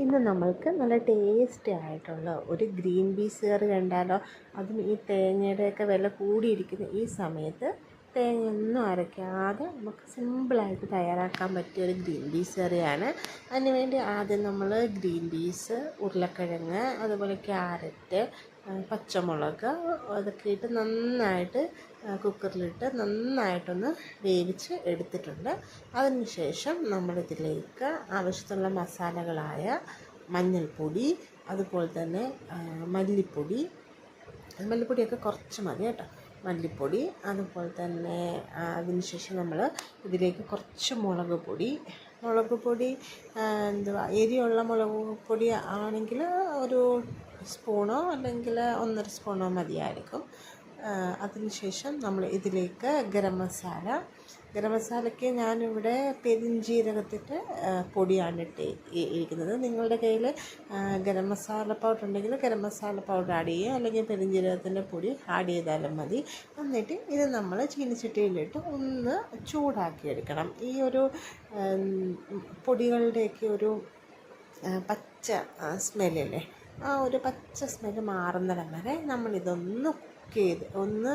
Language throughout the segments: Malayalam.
ഇന്ന് നമ്മൾക്ക് നല്ല ടേസ്റ്റി ആയിട്ടുള്ള ഒരു ഗ്രീൻ പീസ് കറി കണ്ടാലോ? അതും ഈ തേങ്ങയുടെയൊക്കെ വില കൂടിയിരിക്കുന്ന ഈ സമയത്ത് തേങ്ങയൊന്നും അരയ്ക്കാതെ നമുക്ക് സിമ്പിളായിട്ട് തയ്യാറാക്കാൻ പറ്റിയ ഒരു ഗ്രീൻ പീസ് കറിയാണ്. അതിന് വേണ്ടി ആദ്യം നമ്മൾ ഗ്രീൻ പീസ് ഉരുളക്കിഴങ്ങ് അതുപോലെ ക്യാരറ്റ് പച്ചമുളക് അതൊക്കെ ഇട്ട് നന്നായിട്ട് കുക്കറിലിട്ട് നന്നായിട്ടൊന്ന് വേവിച്ച് എടുത്തിട്ടുണ്ട്. അതിനുശേഷം നമ്മളിതിലേക്ക് ആവശ്യത്തിനുള്ള മസാലകളായ മഞ്ഞൾപ്പൊടി അതുപോലെ തന്നെ മല്ലിപ്പൊടി. മല്ലിപ്പൊടിയൊക്കെ കുറച്ച് മതി കേട്ടോ. മല്ലിപ്പൊടി അതുപോലെ തന്നെ അതിനുശേഷം നമ്മൾ ഇതിലേക്ക് കുറച്ച് മുളക് പൊടി. മുളക് പൊടി എന്തുവാ എരിയുള്ള മുളക് പൊടി ആണെങ്കിൽ ഒരു സ്പൂണോ അല്ലെങ്കിൽ ഒന്നര സ്പൂണോ മതിയായിരിക്കും. അതിനുശേഷം നമ്മൾ ഇതിലേക്ക് ഗരം മസാല. ഗരം മസാലയ്ക്ക് ഞാനിവിടെ പെരിഞ്ജീരകത്തിന്റെ പൊടിയാണ് ഇട്ട് ഇരിക്കുന്നത്. നിങ്ങളുടെ കയ്യിൽ ഗരം മസാല പൗഡർ ഉണ്ടെങ്കിൽ ഗരം മസാല പൗഡർ ആഡ് ചെയ്യുക. അല്ലെങ്കിൽ പെരിഞ്ജീരകത്തിന്റെ പൊടി ആഡ് ചെയ്താലും മതി. എന്നിട്ട് ഇത് നമ്മൾ ചീനിച്ചട്ടിയിലിട്ട് ഒന്ന് ചൂടാക്കിയെടുക്കണം. ഈ ഒരു പൊടികളുടെയൊക്കെ ഒരു പച്ച സ്മെല്ലല്ലേ ആ ഒരു പച്ച സ്മെൽ മാറുന്നിടം വരെ നമ്മളിതൊന്ന് കുക്ക് ചെയ്ത് ഒന്ന്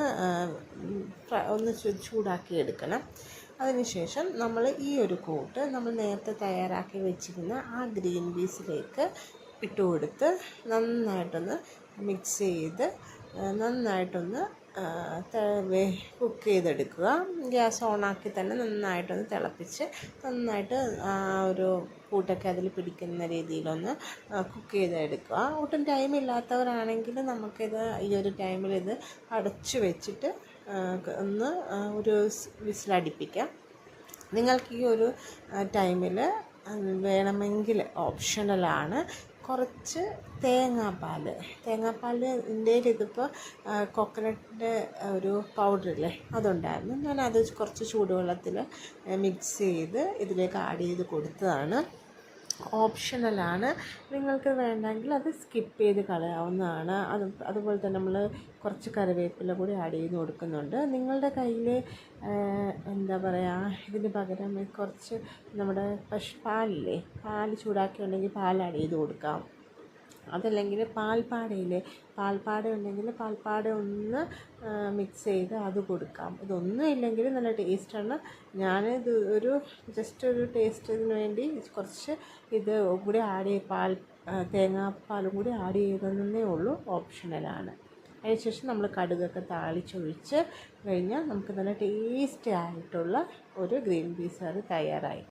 ഒന്ന് ചൂടാക്കി എടുക്കണം. അതിനുശേഷം നമ്മൾ ഈ ഒരു കൂട്ട് നമ്മൾ നേരത്തെ തയ്യാറാക്കി വെച്ചിരുന്ന ആ ഗ്രീൻ പീസിലേക്ക് ഇട്ട് കൊടുത്ത് നന്നായിട്ടൊന്ന് മിക്സ് ചെയ്ത് നന്നായിട്ടൊന്ന് കുക്ക് ചെയ്തെടുക്കുക. ഗ്യാസ് ഓണാക്കി തന്നെ നന്നായിട്ടൊന്ന് തിളപ്പിച്ച് നന്നായിട്ട് ഒരു കൂട്ടൊക്കെ അതിൽ പിടിക്കുന്ന രീതിയിലൊന്ന് കുക്ക് ചെയ്തെടുക്കുക. ഒട്ടും ടൈം ഇല്ലാത്തവരാണെങ്കിൽ നമുക്കിത് ഈ ഒരു ടൈമിൽ ഇത് അടച്ചു വെച്ചിട്ട് ഒന്ന് ഒരു വിസിലടിപ്പിക്കാം. നിങ്ങൾക്ക് ഈ ഒരു ടൈമിൽ വേണമെങ്കിൽ ഓപ്ഷണലാണ് കുറച്ച് തേങ്ങാപ്പാൽ ഇന്ത്യയിൽ ഇതിപ്പോൾ കോക്കനട്ടിന്റെ ഒരു പൗഡർ പൗഡറില്ലേ അതുണ്ടായിരുന്നു. ഞാനത് കുറച്ച് ചൂടുവെള്ളത്തിൽ മിക്സ് ചെയ്ത് ഇതിലേക്ക് ആഡ് ചെയ്ത് കൊടുത്തതാണ്. ഓപ്ഷണലാണ്. നിങ്ങൾക്ക് വേണ്ടെങ്കിൽ അത് സ്കിപ്പ് ചെയ്ത് കളയാവുന്നതാണ്. അത് അതുപോലെ തന്നെ നമ്മൾ കുറച്ച് കറിവേപ്പില കൂടി ആഡ് ചെയ്ത് കൊടുക്കുന്നുണ്ട്. നിങ്ങളുടെ കയ്യിൽ എന്താ പറയുക ഇതിന് പകരം കുറച്ച് നമ്മുടെ പശു പാലില്ലേ പാൽ ചൂടാക്കിയുണ്ടെങ്കിൽ പാൽ ആഡ് ചെയ്ത് കൊടുക്കാം. അതല്ലെങ്കിൽ പാൽപ്പാടയില്ലേ പാൽപ്പാട ഉണ്ടെങ്കിൽ പാൽപ്പാട ഒന്ന് മിക്സ് ചെയ്ത് അത് കൊടുക്കാം. ഇതൊന്നും ഇല്ലെങ്കിൽ നല്ല ടേസ്റ്റാണ്. ഞാൻ ഇത് ഒരു ജസ്റ്റ് ഒരു ടേസ്റ്റിന് വേണ്ടി കുറച്ച് ഇത് കൂടി ആഡ് ചെയ്ത് പാൽ തേങ്ങാപ്പാലും കൂടി ആഡ് ചെയ്തതെന്നേ ഉള്ളൂ ഓപ്ഷണലാണ് അതിനുശേഷം നമ്മൾ കടുകൊക്കെ താളിച്ചൊഴിച്ച് കഴിഞ്ഞാൽ നമുക്ക് നല്ല ടേസ്റ്റി ആയിട്ടുള്ള ഒരു ഗ്രീൻ പീസ് അത് തയ്യാറായി.